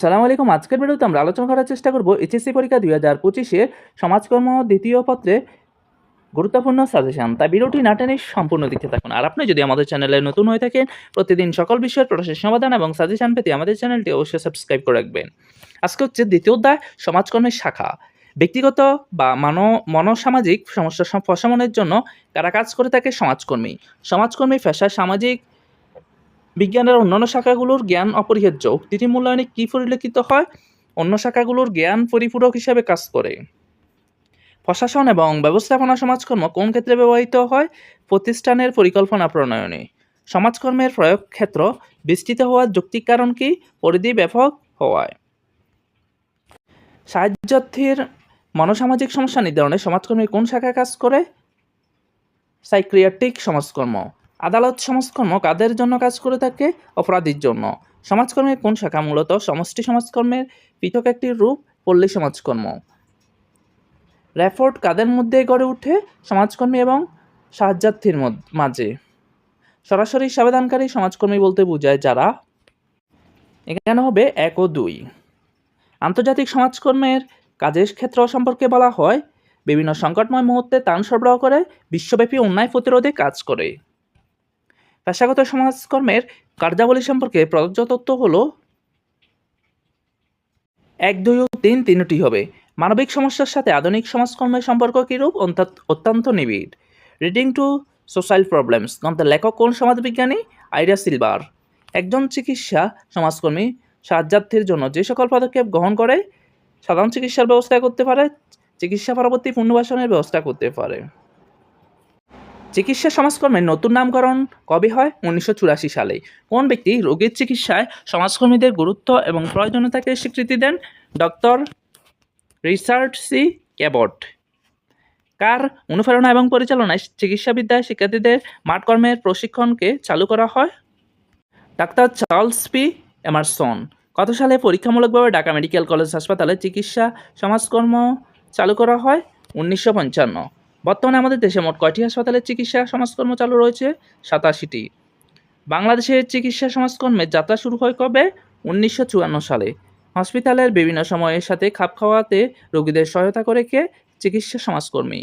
সালাম আলাইকুম। আজকের ভিডিওতে আমরা আলোচনা করার চেষ্টা করব এইচএসসি পরীক্ষা দুই হাজার পঁচিশে সমাজকর্ম দ্বিতীয় পত্রে গুরুত্বপূর্ণ সাজেশন। তাই ভিডিওটি না টেনে সম্পূর্ণ দেখতে থাকুন। আর আপনি যদি আমাদের চ্যানেলে নতুন হয়ে থাকেন, প্রতিদিন সকল বিষয়ের প্রশ্নের সমাধান এবং সাজেশন পেতে আমাদের চ্যানেলটি অবশ্যই সাবস্ক্রাইব করে রাখবেন। আজকে হচ্ছে দ্বিতীয় অধ্যায়, সমাজকর্মের শাখা। ব্যক্তিগত বা মানব মনসামাজিক সমস্যা সম- প্রশমনের জন্য কারা কাজ করে থাকে? সমাজকর্মী। সমাজকর্মী পেশায় সামাজিক বিজ্ঞানের অন্যান্য শাখাগুলোর জ্ঞান অপরিহার্য। উক্তিটি মূল্যায়নে কী পরিলক্ষিত হয়? অন্য শাখাগুলোর জ্ঞান পরিপূরক হিসাবে কাজ করে। প্রশাসন এবং ব্যবস্থাপনা সমাজকর্ম কোন ক্ষেত্রে ব্যবহৃত হয়? প্রতিষ্ঠানের পরিকল্পনা প্রণয়নে। সমাজকর্মের প্রয়োগ ক্ষেত্র বিস্তৃত হওয়ার যৌক্তিক কারণ কি? পরিধি ব্যাপক হওয়ায়। সাহায্যার্থীর মনসামাজিক সমস্যা নির্ধারণে সমাজকর্মী কোন শাখায় কাজ করে? সাইক্রিয়াটিক সমাজকর্ম। আদালত সমাজকর্ম কাদের জন্য কাজ করে থাকে? অপরাধীর জন্য। সমাজকর্মের কোন শাখা মূলত? সমষ্টি সমাজকর্মের পৃথক একটি রূপ, পল্লী সমাজকর্ম। র্যাফোর্ড কাদের মধ্যে গড়ে উঠে সমাজকর্মী এবং সাহায্যার্থীর মাঝে। সরাসরি সাবেদানকারী সমাজকর্মী বলতে বোঝায় যারা এখানে হবে এক ও দুই। আন্তর্জাতিক সমাজকর্মের কাজের ক্ষেত্র সম্পর্কে বলা হয়, বিভিন্ন সংকটময় মুহূর্তে ত্রাণ সরবরাহ করে, বিশ্বব্যাপী অন্যায় প্রতিরোধে কাজ করে। পেশাগত সমাজকর্মের কার্যাবলী সম্পর্কে প্রযোজ্য তথ্য হল এক, দুই ও তিন তিনটি হবে। মানবিক সমস্যার সাথে আধুনিক সমাজকর্মের সম্পর্ক কীরূপ? অত্যন্ত নিবিড়। রিডিং টু সোশ্যাল প্রবলেমস গ্রন্থের লেখক কোন সমাজবিজ্ঞানী? আইরা সিলভার। একজন চিকিৎসা, সমাজকর্মী, সাহায্যার্থীর জন্য যে সকল পদক্ষেপ গ্রহণ করে, সাধারণ চিকিৎসার ব্যবস্থা করতে পারে, চিকিৎসা পরবর্তী পুনর্বাসনের ব্যবস্থা করতে পারে। চিকিৎসা সমাজকর্মের নতুন নামকরণ কবে হয়? উনিশশো চুরাশি সালে। কোন ব্যক্তি রোগীর চিকিৎসায় সমাজকর্মীদের গুরুত্ব এবং প্রয়োজনীয়তাকে স্বীকৃতি দেন? ডক্টর রিচার্ড সি ক্যাবট কার অনুপ্রেরণা এবং পরিচালনায় চিকিৎসাবিদ্যায় শিক্ষার্থীদের মাঠকর্মের প্রশিক্ষণকে চালু করা হয়? ডাক্তার চার্লস পি এমারসন। কত সালে পরীক্ষামূলকভাবে ঢাকা মেডিকেল কলেজ হাসপাতালে চিকিৎসা সমাজকর্ম চালু করা হয়? উনিশশো পঞ্চান্ন। বর্তমানে আমাদের দেশে মোট কয়টি হাসপাতালের চিকিৎসা সমাজকর্ম চালু রয়েছে? সাতাশিটি। বাংলাদেশের চিকিৎসা সমাজকর্মের যাত্রা শুরু হয় কবে? উনিশশো চুয়ান্ন সালে। হসপিটালের বিভিন্ন সময়ের সাথে খাপ খাওয়াতে রোগীদের সহায়তা করে কে? চিকিৎসা সমাজকর্মী।